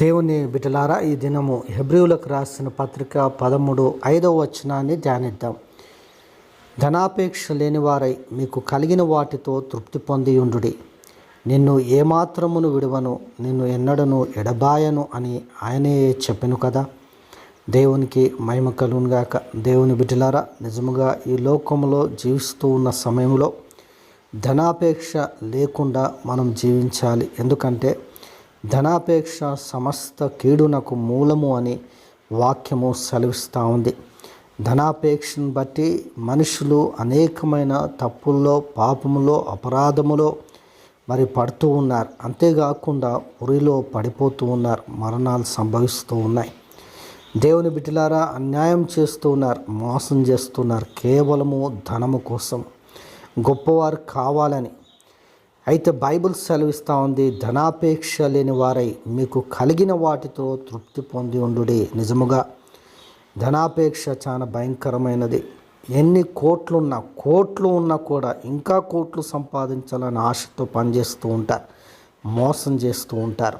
దేవుని బిడ్డలారా ఈ దినము హెబ్రివులకు రాసిన పత్రిక పదమూడు ఐదవ వచనాన్ని ధ్యానిద్దాం. ధనాపేక్ష లేనివారై మీకు కలిగిన వాటితో తృప్తి పొంది ఉండుడి. నిన్ను ఏమాత్రమును విడువను నిన్ను ఎన్నడను ఎడబాయను అని ఆయనే చెప్పెను కదా. దేవునికి మహిమ కలుగునుగాక దేవుని బిడ్డలారా నిజముగా ఈ లోకంలో జీవిస్తూ ఉన్న సమయంలో ధనాపేక్ష లేకుండా మనం జీవించాలి. ఎందుకంటే ధనాపేక్ష సమస్త కీడునకు మూలము అని వాక్యము సెలవిస్తూ ఉంది. ధనాపేక్షను బట్టి మనుషులు అనేకమైన తప్పుల్లో పాపములో అపరాధములో మరి పడుతూ ఉన్నారు. అంతేకాకుండా ఉరిలో పడిపోతూ ఉన్నారు. మరణాలు సంభవిస్తూ ఉన్నాయి. దేవుని బిడ్డలారా అన్యాయం చేస్తూ ఉన్నారు. మోసం చేస్తున్నారు కేవలము ధనము కోసం. గొప్పవారు కావాలని అయితే బైబిల్ సెలవిస్తూ ఉంది ధనాపేక్ష లేని వారై మీకు కలిగిన వాటితో తృప్తి పొంది ఉండుడి. నిజముగా ధనాపేక్ష చాలా భయంకరమైనది. ఎన్ని కోట్లు ఉన్నా కోట్లు ఉన్నా కూడా ఇంకా కోట్లు సంపాదించాలని ఆశతో పనిచేస్తూ ఉంటారు మోసం చేస్తూ ఉంటారు.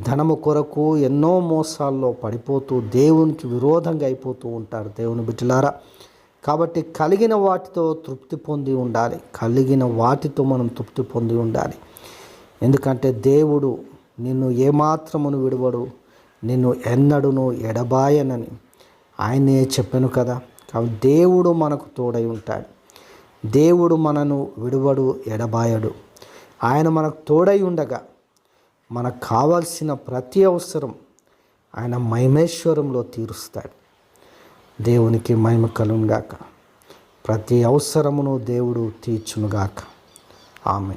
ధనము కొరకు ఎన్నో మోసాల్లో పడిపోతూ దేవునికి విరోధంగా అయిపోతూ ఉంటారు దేవుని బిడ్డలారా. కాబట్టి కలిగిన వాటితో తృప్తి పొంది ఉండాలి. కలిగిన వాటితో మనం తృప్తి పొంది ఉండాలి. ఎందుకంటే దేవుడు నిన్ను ఏమాత్రమును విడవడు నిన్ను ఎన్నడును ఎడబాయనని ఆయనే చెప్పాను కదా. కాబట్టి దేవుడు మనకు తోడై ఉంటాడు. దేవుడు మనను విడువడు ఎడబాయడు. ఆయన మనకు తోడై ఉండగా మనకు కావాల్సిన ప్రతి అవసరం ఆయన మహిమేశ్వరంలో తీరుస్తాడు. దేవునికి మహిమ కలుగుగాక ప్రతి అవసరమును దేవుడు తీర్చునుగాక. ఆమె